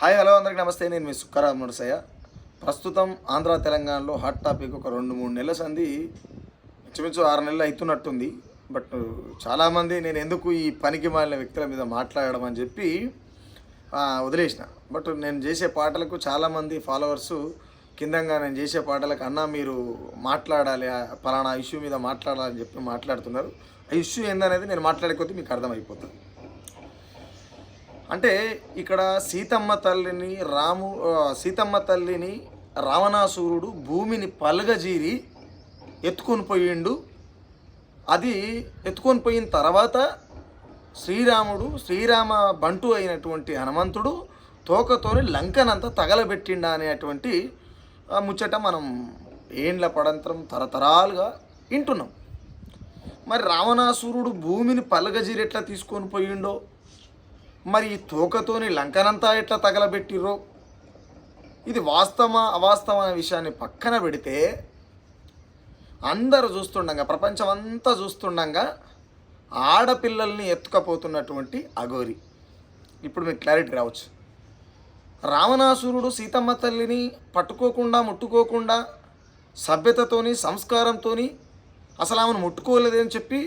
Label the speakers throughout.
Speaker 1: Hi hello అందరికీ నమస్తే. నేను మీ సుక్కరాజ్ ముడసయ్య ప్రస్తుతం ఆంధ్ర తెలంగాణలో హాట్ టాపిక్ ఒక రెండు మూడు నెలల సంది ఇంచుమించు ఆరు నెలలు అవుతున్నట్టుంది బట్ చాలామంది నేను ఎందుకు ఈ పనికి మాలిన వ్యక్తుల మీద మాట్లాడడం అని చెప్పి వదిలేసిన. బట్ నేను చేసే పాటలకు చాలామంది ఫాలోవర్స్ కిందంగా నేను చేసే పాటలకు అన్న మీరు మాట్లాడాలి పలానా ఇష్యూ మీద మాట్లాడాలని చెప్పి మాట్లాడుతున్నారు. ఆ ఇష్యూ ఏందనేది నేను మాట్లాడే కొద్దీ మీకు అర్థమైపోతుంది. అంటే ఇక్కడ సీతమ్మ తల్లిని రాము సీతమ్మ తల్లిని రావణాసురుడు భూమిని పలగజీరి ఎత్తుకొని పోయిండు. అది ఎత్తుకొని పోయిన తర్వాత శ్రీరాముడు శ్రీరామ బంటు అయినటువంటి హనుమంతుడు తోకతోని లంకనంతా తగలబెట్టిండా అనేటువంటి ముచ్చట మనం ఏండ్ల పడంతరం తరతరాలుగా వింటున్నాం. మరి రావణాసురుడు భూమిని పలగజీరి ఎట్లా తీసుకొని పోయిండో? మరి ఈ తోకతోని లంకనంతా ఎట్లా తగలబెట్టిర్రో? ఇది వాస్తవమా అవాస్తవం అనే విషయాన్ని పక్కన పెడితే అందరూ చూస్తుండగా ప్రపంచం అంతా చూస్తుండగా ఆడపిల్లల్ని ఎత్తుకపోతున్నటువంటి అఘోరి. ఇప్పుడు మీకు క్లారిటీ రావచ్చు. రావణాసురుడు సీతమ్మ తల్లిని పట్టుకోకుండా ముట్టుకోకుండా సభ్యతతోని సంస్కారంతోని అసలు ఆమెను ముట్టుకోలేదని చెప్పి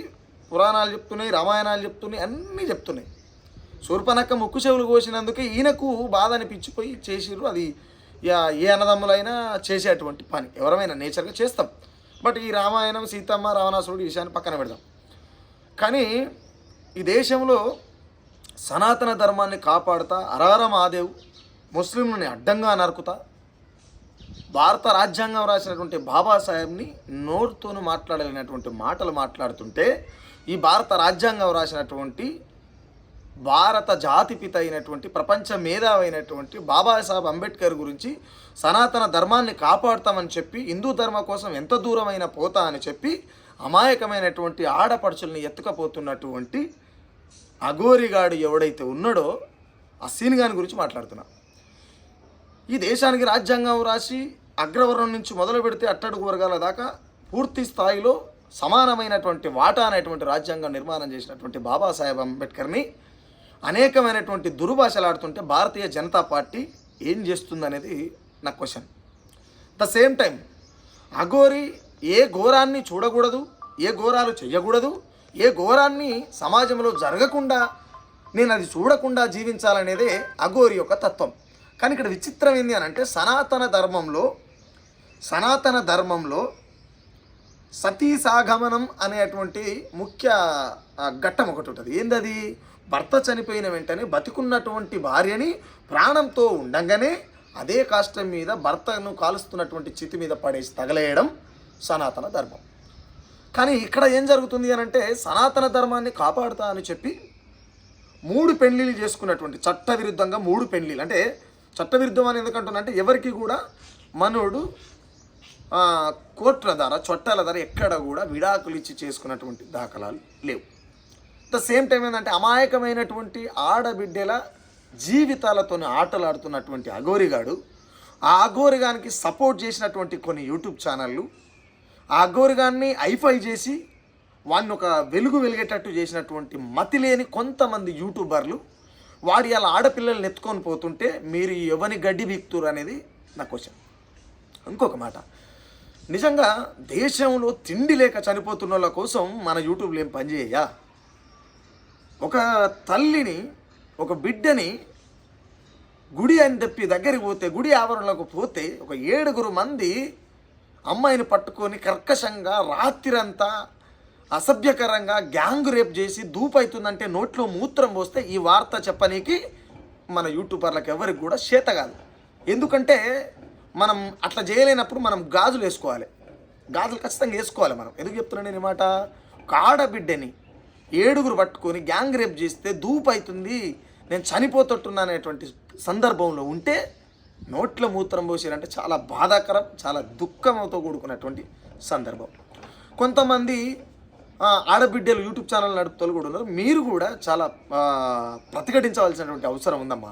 Speaker 1: పురాణాలు చెప్తున్నాయి రామాయణాలు చెప్తున్నాయి అన్నీ చెప్తున్నాయి. శూర్పనక్క ముక్కు చెవులు కోసినందుకే ఈయనకు బాధ అనిపించిపోయి చేసిర్రు. అది యా- ఏ అన్నదమ్ములైనా చేసేటువంటి పని. ఎవరమైనా నేచర్గా చేస్తాం. బట్ ఈ రామాయణం సీతమ్మ రావణాసురుడు విషయాన్ని పక్కన పెడదాం. కానీ ఈ దేశంలో సనాతన ధర్మాన్ని కాపాడుతా అరార మహాదేవ్ ముస్లింలని అడ్డంగా నరుకుతా భారత రాజ్యాంగం రాసినటువంటి బాబాసాహెబ్ని నోరుతోనూ మాట్లాడలేనటువంటి మాటలు మాట్లాడుతుంటే ఈ భారత రాజ్యాంగం రాసినటువంటి భారత జాతిపిత అయినటువంటి ప్రపంచ మేధావైనటువంటి బాబాసాహెబ్ అంబేద్కర్ గురించి సనాతన ధర్మాన్ని కాపాడుతామని చెప్పి హిందూ ధర్మం కోసం ఎంత దూరమైన పోతా అని చెప్పి అమాయకమైనటువంటి ఆడపడుచుల్ని ఎత్తుకపోతున్నటువంటి అఘోరిగాడు ఎవడైతే ఉన్నాడో ఆ సీనిగాని గురించి మాట్లాడుతున్నా. ఈ దేశానికి రాజ్యాంగం రాసి అగ్రవర్ణం నుంచి మొదలు పెడితే అట్టడుగు వర్గాల దాకా పూర్తి స్థాయిలో సమానమైనటువంటి వాటా అనేటువంటి రాజ్యాంగం నిర్మాణం చేసినటువంటి బాబాసాహెబ్ అంబేద్కర్ని అనేకమైనటువంటి దుర్భాషలాడుతుంటే భారతీయ జనతా పార్టీ ఏం చేస్తుందనేది నా question. The same time Aghori ఏ ఘోరాన్ని చూడకూడదు ఏ ఘోరాలు చేయకూడదు ఏ ఘోరాన్ని సమాజంలో జరగకుండా నేను అది చూడకుండా జీవించాలనేదే అఘోరి యొక్క తత్వం. కానీ ఇక్కడ విచిత్రం ఏంది అని అంటే సనాతన ధర్మంలో సనాతన ధర్మంలో సతీ సాగమనం అనేటువంటి ముఖ్య ఘట్టం ఒకటి ఉంటుంది. ఏందది? భర్త చనిపోయిన వెంటనే బతికున్నటువంటి భార్యని ప్రాణంతో ఉండగానే అదే కాష్టం మీద భర్తను కాలుస్తున్నటువంటి చితి మీద పడేసి తగలేయడం సనాతన ధర్మం. కానీ ఇక్కడ ఏం జరుగుతుంది అని అంటే సనాతన ధర్మాన్ని కాపాడుతా అని చెప్పి మూడు పెళ్ళిళ్ళు చేసుకున్నటువంటి చట్టవిరుద్ధంగా మూడు పెళ్ళిళ్ళు అంటే చట్టవిరుద్ధం అని ఎందుకంటున్నా అంటే ఎవరికి కూడా మనోడు కోర్టుల ద్వారా చట్టాల ద్వారా ఎక్కడ కూడా విడాకులు ఇచ్చి చేసుకున్నటువంటి దాఖలాలు లేవు. ద సేమ్ టైం ఏంటంటే అమాయకమైనటువంటి ఆడబిడ్డల జీవితాలతోని ఆటలాడుతున్నటువంటి అఘోరిగాడు ఆ అఘోరిగానికి సపోర్ట్ చేసినటువంటి కొన్ని యూట్యూబ్ ఛానళ్ళు ఆ అఘోరిగాన్ని ఐఫై చేసి వాడిని ఒక వెలుగు వెలిగేటట్టు చేసినటువంటి మతి లేని కొంతమంది యూట్యూబర్లు వాడి అలా ఆడపిల్లల్ని ఎత్తుకొని పోతుంటే మీరు ఎవని గడ్డి బీక్తురు అనేది నా క్వశ్చన్. ఇంకొక మాట. నిజంగా దేశంలో తిండి లేక చనిపోతున్న వాళ్ళ కోసం మన యూట్యూబ్లో ఏం పనిచేయ్యా ఒక తల్లిని ఒక బిడ్డని గుడి అని చెప్పి దగ్గరికి పోతే గుడి ఆవరణలోకి పోతే ఒక ఏడుగురు మంది అమ్మాయిని పట్టుకొని కర్కశంగా రాత్రిరంతా అసభ్యకరంగా గ్యాంగ్ రేప్ చేసి దూపైతుందంటే నోట్లో మూత్రం పోస్తే ఈ వార్త చెప్పనీకి మన యూట్యూబర్లకు ఎవరికి కూడా చేత కాదు. ఎందుకంటే మనం అట్లా చేయలేనప్పుడు మనం గాజులు వేసుకోవాలి. గాజులు ఖచ్చితంగా వేసుకోవాలి మనం. ఎందుకు చెప్తున్నాను నేను మాట? ఒక ఆడబిడ్డని ఏడుగురు పట్టుకొని గ్యాంగ్ రేప్ చేస్తే దూపు అవుతుంది నేను చనిపోతట్టున్నా అనేటువంటి సందర్భంలో ఉంటే నోట్ల మూత్రం పోసారంటే చాలా బాధాకరం చాలా దుఃఖంతో కూడుకున్నటువంటి సందర్భం. కొంతమంది ఆడబిడ్డలు యూట్యూబ్ ఛానల్ నడుపుతూ కూడా ఉన్నారు. మీరు కూడా చాలా ప్రతిఘటించవలసినటువంటి అవసరం ఉందమ్మా.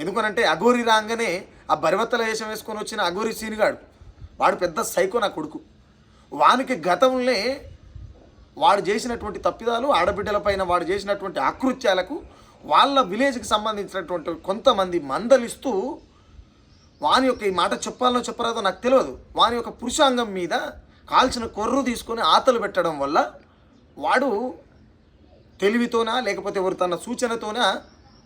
Speaker 1: ఎందుకనంటే అఘోరి రాగానే ఆ బరివత్తల వేషం వేసుకొని వచ్చిన అఘోరి సీనిగాడు. వాడు పెద్ద సైకో నా కొడుకు. వానికి గతంలో వాడు చేసినటువంటి తప్పిదాలు ఆడబిడ్డల పైన వాడు చేసినటువంటి ఆకృత్యాలకు వాళ్ళ విలేజ్కి సంబంధించినటువంటి కొంతమంది మందలిస్తూ వాని యొక్క ఈ మాట చెప్పాలనో చెప్పరాదో నాకు తెలియదు. వాని యొక్క పురుషాంగం మీద కాల్చిన కొర్రు తీసుకొని ఆతలు పెట్టడం వల్ల వాడు తెలివితోనా లేకపోతే ఎవరు తన సూచనతోనా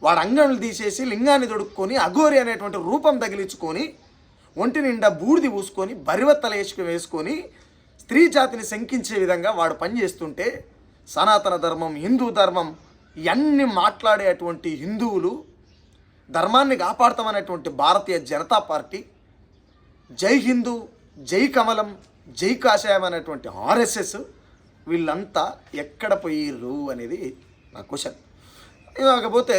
Speaker 1: వాడు అంగములు తీసేసి లింగాన్ని దొడుక్కొని అఘోరి అనేటువంటి రూపం తగిలించుకొని ఒంటి నిండా బూడిది పూసుకొని బరివత్తల వేసుకు వేసుకొని స్త్రీ జాతిని శంకించే విధంగా వాడు పనిచేస్తుంటే సనాతన ధర్మం హిందూ ధర్మం ఇవన్నీ మాట్లాడేటువంటి హిందువులు ధర్మాన్ని కాపాడతామనేటువంటి భారతీయ జనతా పార్టీ జై హిందూ జై కమలం జై కాషాయం అనేటువంటి ఆర్ఎస్ఎస్ వీళ్ళంతా ఎక్కడ పోయిర్రు అనేది నా క్వశ్చన్. కాకపోతే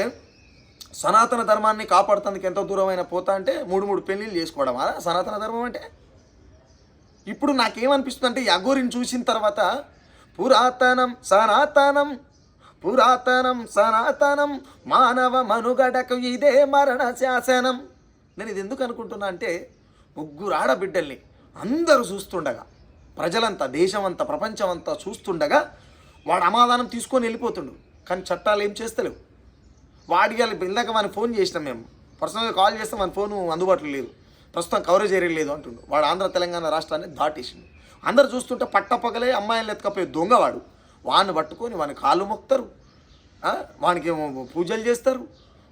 Speaker 1: సనాతన ధర్మాన్ని కాపాడుతందుకు ఎంత దూరమైన పోతా అంటే మూడు మూడు పెళ్ళిళ్ళు చేసుకోవడమా? సనాతన ధర్మం అంటే ఇప్పుడు నాకేమనిపిస్తుంది అంటే యగోరిని చూసిన తర్వాత పురాతనం సనాతనం పురాతనం సనాతనం మానవ మనుగడకు ఇదే మరణ శాసనం. నేను ఇది ఎందుకు అనుకుంటున్నా అంటే ముగ్గురు ఆడబిడ్డల్ని అందరూ చూస్తుండగా ప్రజలంతా దేశమంతా ప్రపంచమంతా చూస్తుండగా వాడు అమాధానం తీసుకొని వెళ్ళిపోతుండు. కానీ చట్టాలు ఏం చేస్తలేవు. వాడికి వాళ్ళ ఇందాక వాడిని ఫోన్ చేసినాం మేము. పర్సనల్గా కాల్ చేస్తే మన ఫోను అందుబాటులో లేదు. ప్రస్తుతం కవరేజ్ ఏరియా లేదు అంటుండు. వాడు ఆంధ్ర తెలంగాణ రాష్ట్రాన్ని దాటేసిండు. అందరు చూస్తుంటే పట్టపగలే అమ్మాయిలు ఎత్తుకపోయే దొంగవాడు. వాడిని పట్టుకొని వాని కాళ్ళు మొక్తారు వానికి ఏమో పూజలు చేస్తారు.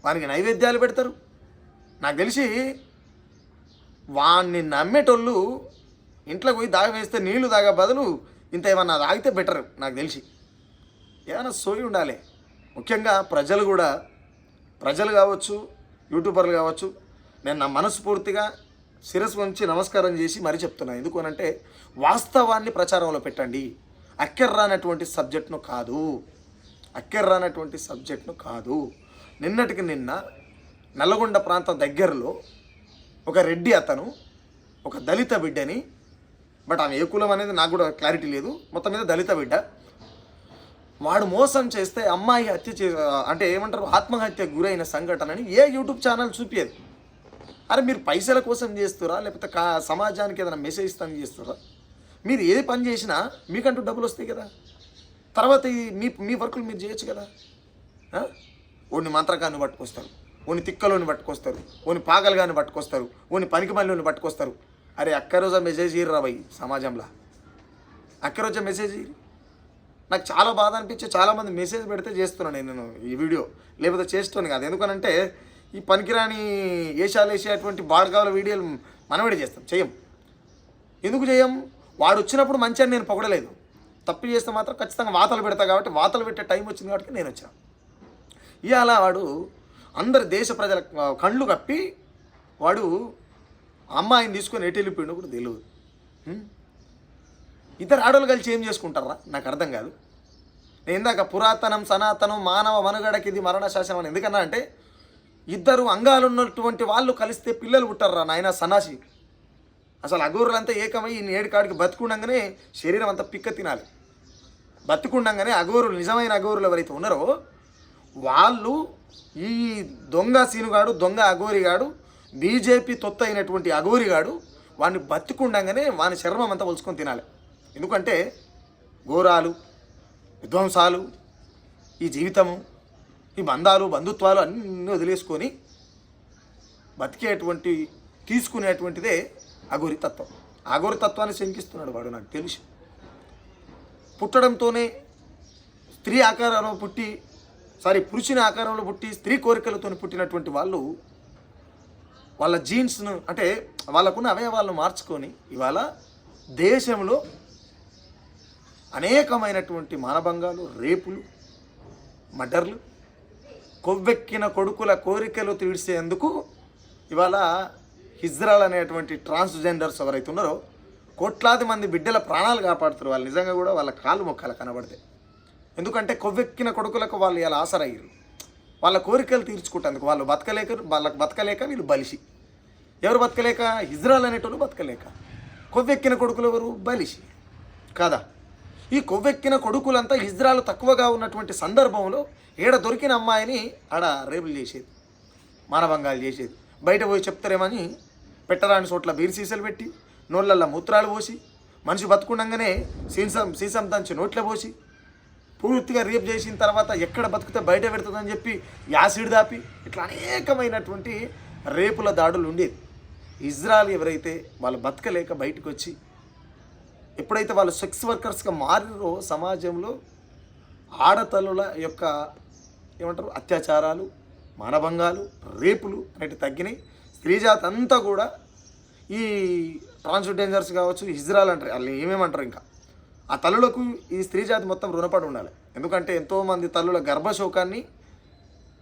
Speaker 1: వానికి నైవేద్యాలు పెడతారు. నాకు తెలిసి వాణ్ణి నమ్మేటోళ్ళు ఇంట్లోకి పోయి దాగ వేస్తే నీళ్ళు తాగే బదులు ఇంత ఏమన్నా తాగితే బెటర్ నాకు తెలిసి. ఏమైనా సోయి ఉండాలి. ముఖ్యంగా ప్రజలు కూడా ప్రజలు కావచ్చు యూట్యూబర్లు కావచ్చు నేను నా మనస్ఫూర్తిగా శిరస్సు వంచి నమస్కారం చేసి మరీ చెప్తున్నాను ఎందుకు అనంటే వాస్తవాన్ని ప్రచారంలో పెట్టండి. అక్కెర్రానటువంటి సబ్జెక్ట్ను కాదు. అక్కెర్రానటువంటి సబ్జెక్ట్ను కాదు. నిన్నటికి నిన్న నల్గొండ ప్రాంతం దగ్గరలో ఒక రెడ్డి అతను ఒక దళిత బిడ్డని బట్ ఆమె ఏ కులం అనేది నాకు కూడా క్లారిటీ లేదు. మొత్తం మీద దళిత బిడ్డ. వాడు మోసం చేస్తే అమ్మాయి హత్య చే అంటే ఏమంటారు? ఆత్మహత్య గురైన సంఘటనని ఏ యూట్యూబ్ ఛానల్ చూపించదు అరే మీరు పైసల కోసం చేస్తురా? లేకపోతే కా సమాజానికి ఏదైనా మెసేజ్ ఇస్తాను చేస్తురా? మీరు ఏ పని చేసినా మీకంటూ డబ్బులు వస్తాయి కదా. తర్వాత ఈ మీ మీ వర్కులు మీరు చేయొచ్చు కదా. ఓని మంత్రకాన్ని పట్టుకొస్తారు. ఓని తిక్కలోని పట్టుకొస్తారు. ఓని పాగలుగాని పట్టుకొస్తారు. ఓని పనికి మళ్ళీ పట్టుకొస్తారు. అరే అక్క రోజా మెసేజ్ ఇర్రా భయ్ సమాజంలో? అక్క రోజా మెసేజ్ ఇయ్యి. నాకు చాలా బాధ అనిపించి చాలామంది మెసేజ్ పెడితే చేస్తున్నాను నేను ఈ వీడియో లేకపోతే చేస్తాను కాదు. ఎందుకనంటే ఈ పనికిరాని ఏషాలు వేసేటువంటి బాడగాల వీడియోలు మనవిడే చేస్తాం. చేయం. ఎందుకు చేయం? వాడు వచ్చినప్పుడు మంచిగా నేను పొగడలేదు. తప్పు చేస్తే మాత్రం ఖచ్చితంగా వాతలు పెడతా కాబట్టి వాతలు పెట్టే టైం వచ్చింది కాబట్టి నేను వచ్చాను. ఇవాళ వాడు అందరి దేశ ప్రజల కళ్ళు కప్పి వాడు అమ్మాయిని తీసుకొని ఎటు వెళ్ళిపోయిండో కూడా తెలియదు ఇద్దరు ఆడవాళ్ళు కలిసి ఏం చేసుకుంటారా? నాకు అర్థం కాదు. నేను ఇందాక పురాతనం సనాతనం మానవ మనుగడకి ఇది మరణ శాసనం అని ఎందుకన్నా అంటే ఇద్దరు అంగాలు ఉన్నటువంటి వాళ్ళు కలిస్తే పిల్లలు పుట్టారా నాయన సన్నాసి. అసలు అఘోరులంతా ఏకమై ఈ ఏడు కాడికి బతుకుండగానే శరీరం అంతా పిక్క తినాలి. బతుకుండగానే అఘోరులు నిజమైన అఘోరులు ఎవరైతే ఉన్నారో వాళ్ళు ఈ దొంగ సీనుగాడు దొంగ అఘోరిగాడు బీజేపీ తొత్త అయినటువంటి అఘోరిగాడు వాడిని బతుకుండగానే వాని చర్మం అంతా ఒలుచుకొని తినాలి. ఎందుకంటే ఘోరాలు విధ్వంసాలు ఈ జీవితము ఈ బంధాలు బంధుత్వాలు అన్నీ వదిలేసుకొని బతికేటువంటి తీసుకునేటువంటిదే అఘోరి తత్వం అఘోరి శంకిస్తున్నాడు వాడు నాకు తెలుసు. పుట్టడంతోనే స్త్రీ ఆకారంలో పుట్టి సారీ పురుషుని ఆకారంలో పుట్టి స్త్రీ కోరికలతో పుట్టినటువంటి వాళ్ళు వాళ్ళ జీన్స్ను అంటే వాళ్ళకున్న అవయవాలను మార్చుకొని ఇవాళ దేశంలో అనేకమైనటువంటి మానభంగాలు రేపులు మర్డర్లు కొవ్వెక్కిన కొడుకుల కోరికలు తీర్చేందుకు ఇవాళ హిజ్రాల్ అనేటువంటి ట్రాన్స్జెండర్స్ ఎవరైతే ఉన్నారో కోట్లాది మంది బిడ్డల ప్రాణాలు కాపాడుతారు వాళ్ళు నిజంగా కూడా వాళ్ళ కాలు మొక్కలు కనబడతాయి. ఎందుకంటే కొవ్వెక్కిన కొడుకులకు వాళ్ళు ఇలా ఆసరయ్యారు. వాళ్ళ కోరికలు తీర్చుకుంటేందుకు వాళ్ళు బతకలేక వాళ్ళకి బతకలేక వీళ్ళు బలిసి ఎవరు బతకలేక? ఇజ్రాయల్ అనేటోళ్ళు బతకలేక. కొవ్వెక్కిన కొడుకులు ఎవరు? బలిసి కాదా? ఈ కొవ్వెక్కిన కొడుకులంతా ఇజ్రాలు తక్కువగా ఉన్నటువంటి సందర్భంలో ఏడ దొరికిన అమ్మాయిని ఆడ రేపులు చేసేది మానభంగాలు చేసేది. బయట పోయి చెప్తారేమని పెట్టరాని చోట్ల బీర్ సీసలు పెట్టి నోళ్ళల్లో మూత్రాలు పోసి మనిషి బతుకుండగానే సీసం సీసం దంచి నోట్లో పోసి పూర్తిగా రేపు చేసిన తర్వాత ఎక్కడ బతికితే బయట పెడుతుందని చెప్పి యాసిడ్ దాపి ఇట్లా అనేకమైనటువంటి రేపుల దాడులు ఉండేది. ఇజ్రాయల్ ఎవరైతే వాళ్ళు బతకలేక బయటకు వచ్చి ఎప్పుడైతే వాళ్ళు సెక్స్ వర్కర్స్గా మారిరో సమాజంలో ఆడతల్లుల యొక్క ఏమంటారు అత్యాచారాలు మానభంగాలు రేపులు అనేవి తగ్గినాయి. స్త్రీజాతి అంతా కూడా ఈ ట్రాన్స్జెండర్స్ కావచ్చు ఇజ్రాయల్ అంటారు వాళ్ళు ఏమేమంటారు ఇంకా. ఆ తల్లులకు ఈ స్త్రీ జాతి మొత్తం రుణపడి ఉండాలి. ఎందుకంటే ఎంతోమంది తల్లుల గర్భశోకాన్ని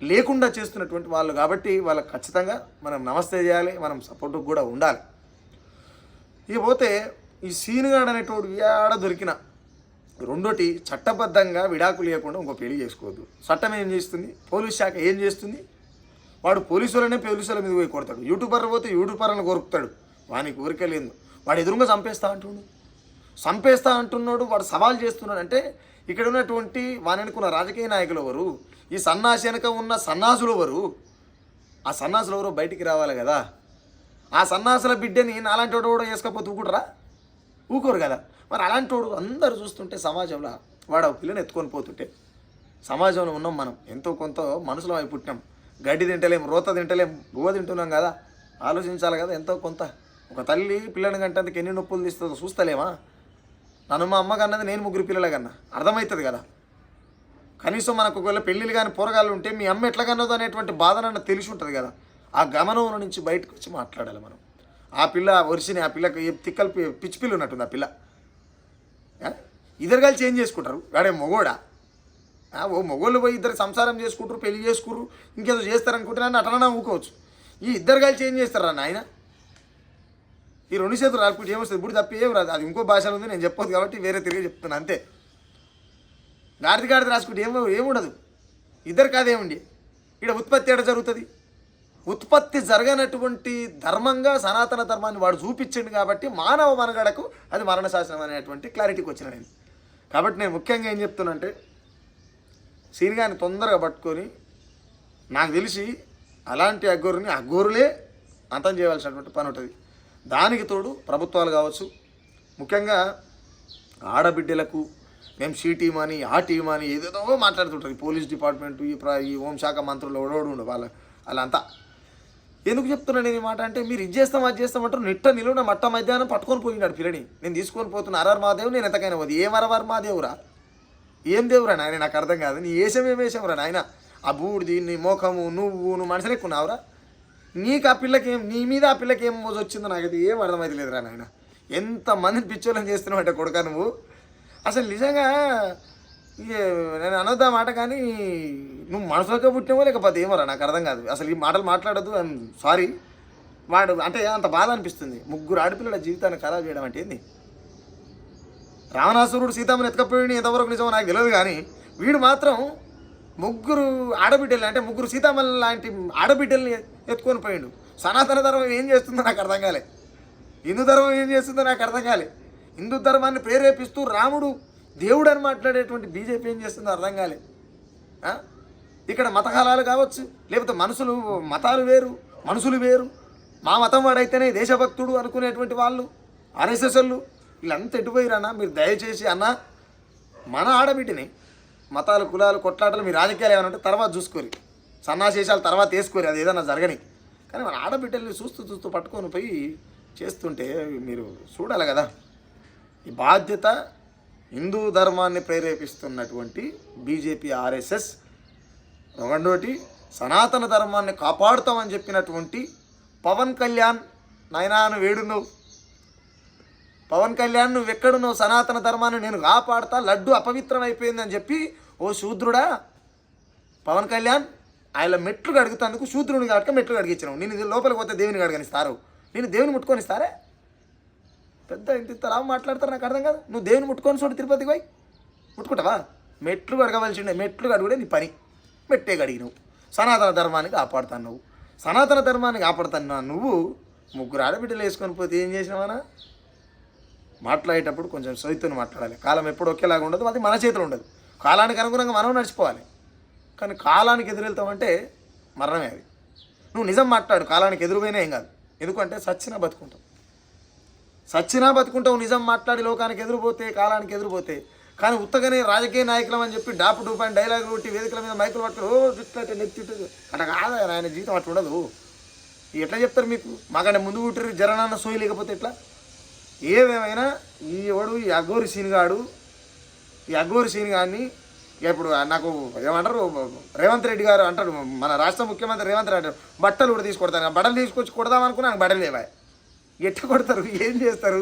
Speaker 1: లేకుండా చేస్తున్నటువంటి వాళ్ళు కాబట్టి వాళ్ళకి ఖచ్చితంగా మనం నమస్తే చేయాలి మనం సపోర్ట్ కూడా ఉండాలి. ఇక పోతే ఈ సీనుగాడు అనేటోడు ఏడ దొరికిన. రెండోటి చట్టబద్ధంగా విడాకులు లేకుండా ఇంకో పెళ్ళి చేసుకోవద్దు. చట్టం ఏం చేస్తుంది? పోలీస్ శాఖ ఏం చేస్తుంది? వాడు పోలీసులనే పోలీసుల మీద పోయి కొడతాడు. యూట్యూబర్ పోతే యూట్యూబర్లను కొరుకుతాడు. వానికి ఊరికే లేదు. వాడు ఎదురుగా చంపేస్తా అంటున్నాడు చంపేస్తా అంటున్నాడు. వాడు సవాల్ చేస్తున్నాడు. అంటే ఇక్కడ ఉన్నటువంటి వాని అనుకున్న రాజకీయ నాయకులు ఎవరు? ఈ సన్నాసి వెనక ఉన్న సన్నాసులు ఎవరు? ఆ సన్నాసులు ఎవరు బయటికి రావాలి కదా. ఆ సన్నాసుల బిడ్డని నాలాంటి వాడు కూడా వేసుకపోతూ కూడా ఊకోరు కదా. మరి అలాంటి వాడు అందరు చూస్తుంటే సమాజంలో వాడు ఆ పిల్లని ఎత్తుకొని పోతుంటే సమాజంలో ఉన్నాం మనం ఎంతో కొంత మనుషులం అయి పుట్టినాం. గడ్డి తింటలేం రోత తింటలేం బువ్వ తింటున్నాం కదా. ఆలోచించాలి కదా ఎంతో కొంత. ఒక తల్లి పిల్లని కంటే ఎన్ని నొప్పులు తీస్తుందో చూస్తలేమా? నన్ను మా అమ్మ కన్నది నేను ముగ్గురు పిల్లల కన్నా. అర్థమవుతుంది కదా. కనీసం మనకు ఒకవేళ పెళ్ళిళ్ళు కానీ పోరగాళ్ళు ఉంటే మీ అమ్మ ఎట్లా కన్నదో అనేటువంటి బాధనన్న తెలిసి ఉంటుంది కదా. ఆ గమనంలో నుంచి బయటకు వచ్చి మాట్లాడాలి మనం. ఆ పిల్ల ఒరిసిని ఆ పిల్లకి తిక్కలు పిచ్చి పిల్ల ఉన్నట్టుంది ఆ పిల్ల. ఇద్దరు కలిసి ఏం చేసుకుంటారు? వాడే మొగోడా? ఓ మొగోళ్ళు పోయి ఇద్దరు సంసారం చేసుకుంటారు పెళ్ళి చేసుకురు ఇంకేదో చేస్తారనుకుంటే నన్ను అట్లా ఊకోవచ్చు. ఈ ఇద్దరు కలిసి ఏం చేస్తారా నాయన? ఈ రెండు చేతులు రాకపోతే ఏమొస్తుంది? ఇప్పుడు తప్ప ఏం రాదు. అది ఇంకో భాషలో ఉంది నేను చెప్పొద్దు కాబట్టి వేరే తిరిగి చెప్తున్నాను అంతే. గాడిది గాడిది రాసుకుంటే ఏమో ఏముండదు ఇద్దరు కాదేముండి ఇక్కడ ఉత్పత్తి ఎక్కడ జరుగుతుంది? ఉత్పత్తి జరగనటువంటి ధర్మంగా సనాతన ధర్మాన్ని వాడు చూపించండి కాబట్టి మానవ మనగడకు అది మరణ శాసనం అనేటువంటి క్లారిటీకి వచ్చిన నేను. కాబట్టి నేను ముఖ్యంగా ఏం చెప్తున్నంటే సీనిగాని తొందరగా పట్టుకొని నాకు తెలిసి అలాంటి అగ్గోరుని అగ్గోరులే అంతం చేయవలసినటువంటి పని ఉంటుంది. దానికి తోడు ప్రభుత్వాలు కావచ్చు ముఖ్యంగా ఆడబిడ్డలకు మేము షీ టీం అని ఆ టీం అని ఏదేదో మాట్లాడుతుంటారు. పోలీస్ డిపార్ట్మెంట్ ఈ ప్ర ఈ హోంశాఖ మంత్రులు ఎవడోడు ఉండు వాళ్ళ వాళ్ళంతా. ఎందుకు చెప్తున్నాను నేను ఈ మాట అంటే మీరు ఇది చేస్తాం అది చేస్తాం అంటారు. నిట్ట నిలువున మట్ట మధ్యాహ్నం పట్టుకొని పోయినాడు పిల్లని. నేను తీసుకొని పోతున్నా అరవర్ మాదేవ్ నేను ఎంతకైనా పోదు. ఏం అరవర్ మాదేవురా ఏం దేవురా నాయన? నాకు అర్థం కాదు. నీ వేసాం ఏం వేసావురా నాయన? ఆ బూడిది నీ మోఖము నువ్వు నువ్వు మనసులు ఎక్కున్నావురా? నీకు ఆ పిల్లకి ఏం నీ మీద ఆ పిల్లకి ఏం మోజు వచ్చిందో నాకు అది ఏం అర్థమైతే లేదురా నాయన. ఎంతమందిని పిచ్చోళ్ళని చేస్తున్నావు అంటే కొడుక నువ్వు? అసలు నిజంగా ఇక నేను అనొద్దా మాట కానీ నువ్వు మనసులోకే పుట్టినవో లేకపోతే ఏమోరా నాకు అర్థం కాదు. అసలు ఈ మాటలు మాట్లాడద్దు సారీ. వాడు అంటే అంత బాధ అనిపిస్తుంది. ముగ్గురు ఆడపిల్లల జీవితాన్ని ఖరాబ్ చేయడం అంటే ఏంది? రావణాసురుడు సీతమ్మని ఎత్తుకపోయి ఎంతవరకు నిజమో నాకు తెలియదు కానీ వీడు మాత్రం ముగ్గురు ఆడబిడ్డలు అంటే ముగ్గురు సీతమ్మల లాంటి ఆడబిడ్డల్ని ఎత్తుకొని పోయిండు. సనాతన ధర్మం ఏం చేస్తుందో నాకు అర్థం కాలే. హిందూ ధర్మం ఏం చేస్తుందో నాకు అర్థం కాలే. హిందూ ధర్మాన్ని ప్రేరేపిస్తూ రాముడు దేవుడు అని మాట్లాడేటువంటి బీజేపీ ఏం చేస్తుందో అర్థం కాలే. ఇక్కడ మతకాలాలు కావచ్చు లేకపోతే మనుషులు మతాలు వేరు మనుషులు వేరు. మా మతం వాడైతేనే దేశభక్తుడు అనుకునేటువంటి వాళ్ళు ఆర్ఎస్ఎస్ వీళ్ళంతా ఎటుపోయిరన్నా మీరు దయచేసి అన్న మన ఆడబిడ్డని మతాలు కులాలు కొట్లాటలు మీ రాజకీయాలు ఏమైనా ఉంటే తర్వాత చూసుకోరు. సన్నాశేషాలు తర్వాత వేసుకోరు అది ఏదైనా జరగని. కానీ మన ఆడబిడ్డల్ని చూస్తూ చూస్తూ పట్టుకొని పోయి చేస్తుంటే మీరు చూడాలి కదా. ఈ బాధ్యత హిందూ ధర్మాన్ని ప్రేరేపిస్తున్నటువంటి బీజేపీ ఆర్ఎస్ఎస్ రెండోటి సనాతన ధర్మాన్ని కాపాడుతామని చెప్పినటువంటి పవన్ కళ్యాణ్ నాయనాను వేడున్నావు పవన్ కళ్యాణ్ నువ్వు ఎక్కడున్నావు? సనాతన ధర్మాన్ని నేను కాపాడుతా లడ్డు అపవిత్రం అయిపోయిందని చెప్పి ఓ శూద్రుడా పవన్ కళ్యాణ్ ఆయన మెట్లు కడుగుతందుకు శూద్రుని కనుక మెట్లు కడిగించినావు నేను ఇది లోపలికి పోతే దేవుని కడగనిస్తారు? నేను దేవుని ముట్టుకొనిస్తారే? పెద్ద ఇంత ఇంత లాభం మాట్లాడతారు నాకు అర్థం కాదు. నువ్వు దేవుని ముట్టుకొని చూడు తిరుపతికి పోయి ముట్టుకుంటావా? మెట్లు కడగవలసిండే మెట్లు కడుగుడే నీ పని. మెట్టే కడిగి నువ్వు సనాతన ధర్మాన్ని కాపాడుతాను నువ్వు సనాతన ధర్మాన్ని కాపాడుతాను నువ్వు ముగ్గురు ఆడబిడ్డలు వేసుకొని పోతే ఏం చేసినావనా మాట్లాడేటప్పుడు కొంచెం సొయితో మాట్లాడాలి. కాలం ఎప్పుడు ఒకేలాగా ఉండదు అది మన చేతిలో ఉండదు. కాలానికి అనుగుణంగా మనం నడిచిపోవాలి. కానీ కాలానికి ఎదురెళ్తామంటే మరణమే అది. నువ్వు నిజం మాట్లాడు. కాలానికి ఎదురుపోయినా ఏం కాదు. ఎందుకంటే సచ్చిన బతుకుంటావు సచ్చినా బతుకుంటావు నిజం మాట్లాడి లోకానికి ఎదురుపోతే కాలానికి ఎదురుపోతే. కానీ ఉత్తగానే రాజకీయ నాయకులం అని చెప్పి డాపు డూప్ అని డైలాగ్ కొట్టి వేదికల మీద మైకులు పట్టుకుని ఓ ఇట్లా నెత్తి అట్లా కాదు ఆయన జీవితం అట్లా ఉండదు. ఎట్లా చెప్తారు మీకు? మాకంటే ముందు పుట్టిరు జరనాన్న సోయి లేకపోతే ఎట్లా? ఏదేమైనా ఈ ఎవడు ఈ అఘోరి సీనిగాడు ఈ అఘోరి కానీ ఇప్పుడు నాకు ఏమంటారు రేవంత్ రెడ్డి గారు అంటాడు మన రాష్ట్ర ముఖ్యమంత్రి రేవంత్ రెడ్డి బట్టలు కూడా తీసుకొడతాను బట్టలు తీసుకొచ్చి కొడదాం అనుకున్నా బట్టలు లేవా ఎట్ట కొడతారు ఏం చేస్తారు?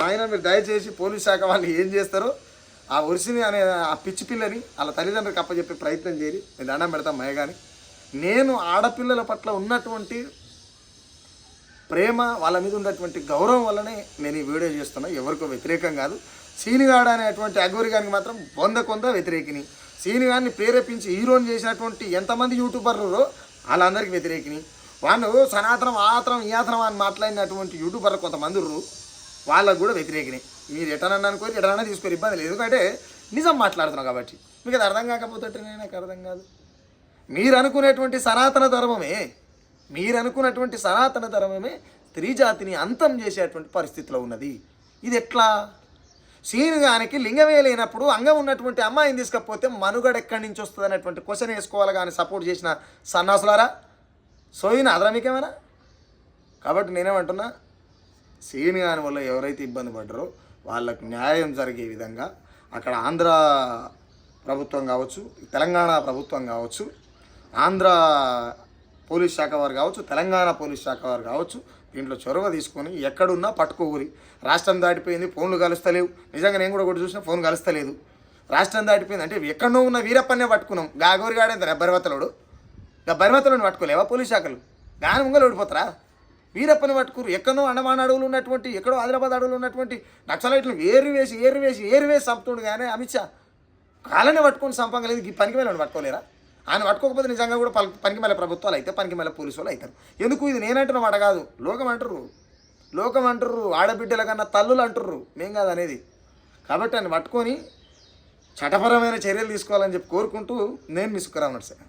Speaker 1: నాయన మీరు దయచేసి పోలీస్ శాఖ వాళ్ళు ఏం చేస్తారో ఆ ఒరిసిని అనే ఆ పిచ్చి పిల్లని వాళ్ళ తల్లిదండ్రులకు అప్పచెప్పే ప్రయత్నం చేయాలి నేను దండం పెడతాం మయ కానీ నేను ఆడపిల్లల పట్ల ఉన్నటువంటి ప్రేమ వాళ్ళ మీద ఉన్నటువంటి గౌరవం వల్లనే నేను ఈ వీడియో చేస్తున్నా. ఎవరికో వ్యతిరేకం కాదు. సీనిగాడు అనేటువంటి అగోరి గారికి మాత్రం వంద కొంద వ్యతిరేకిని. సీనిగాడిని ప్రేరేపించి హీరోని చేసినటువంటి ఎంతమంది యూట్యూబర్లు వాళ్ళందరికీ వ్యతిరేకిని. వాళ్ళు సనాతనం ఆతనం ఈయాతనం అని మాట్లాడినటువంటి యూట్యూబర్ కొంతమంది ఉర్రు వాళ్ళకు కూడా వ్యతిరేకిని. మీరు ఎటనన్నా అనుకోరు ఎటనన్నా తీసుకోరు ఇబ్బంది లేదు. ఎందుకంటే నిజం మాట్లాడుతున్నాం కాబట్టి. మీకు అది అర్థం కాకపోతే నాకు అర్థం కాదు. మీరు అనుకునేటువంటి సనాతన ధర్మమే మీరు అనుకున్నటువంటి సనాతన ధర్మమే స్త్రీ జాతిని అంతం చేసేటువంటి పరిస్థితిలో ఉన్నది. ఇది ఎట్లా? సీనుగానికి లింగమే లేనప్పుడు అంగం ఉన్నటువంటి అమ్మాయిని తీసుకపోతే మనుగడ ఎక్కడి నుంచి వస్తుంది అనేటువంటి క్వశ్చన్ వేసుకోవాలి కానీ సపోర్ట్ చేసిన సన్నాసులారా? సోయిన అదరా మీకేమైనా కాబట్టి నేనేమంటున్నా సీని కాని వల్ల ఎవరైతే ఇబ్బంది పడ్డారో వాళ్ళకు న్యాయం జరిగే విధంగా అక్కడ ఆంధ్ర ప్రభుత్వం కావచ్చు తెలంగాణ ప్రభుత్వం కావచ్చు ఆంధ్ర పోలీస్ శాఖ వారు కావచ్చు తెలంగాణ పోలీస్ శాఖ వారు కావచ్చు దీంట్లో చొరవ తీసుకొని ఎక్కడున్నా పట్టుకోగురి రాష్ట్రం దాటిపోయింది ఫోన్లు కలుస్తలేవు. నిజంగా నేను కూడా ఒకటి చూసిన ఫోన్ కలుస్తలేదు. రాష్ట్రం దాటిపోయింది అంటే ఎక్కడో ఉన్న వీరప్పన్నే పట్టుకున్నాం. గాగోరిగాడే ఎంత బరివతలోడు గా పట్టుకోలేవా పోలీస్ శాఖలు? దాని ముంగలు ఓడిపోతారా? వీరప్పని పట్టుకురు ఎక్కడో అండమాన్ అడవులు ఉన్నటువంటి ఎక్కడో ఆదిలాబాద్ అడవులు ఉన్నటువంటి నక్సలైట్లు ఏరు వేసి ఏరు వేసి ఏరు వేసి చంపుతుండు కానీ అమిత్ షా. కాలనే పట్టుకొని చంపగలేదు ఈ పనికి వెళ్ళండి పట్టుకోలేరా? ఆయన పట్టుకోకపోతే నిజంగా కూడా పల్ పనికి మళ్ళీ ప్రభుత్వాలు అయితే పనికి మళ్ళీ పోలీసు వాళ్ళు అవుతారు. ఎందుకు ఇది నేనంటున్న మాట కాదు లోకం అంటారు లోకం అంటారు ఆడబిడ్డల కన్నా తల్లులు అంటుర్రు. మేం కాదు అనేది. కాబట్టి ఆయన పట్టుకొని చటపరమైన చర్యలు తీసుకోవాలని చెప్పి కోరుకుంటూ నేను మిసుకురామన్నాడు సార్.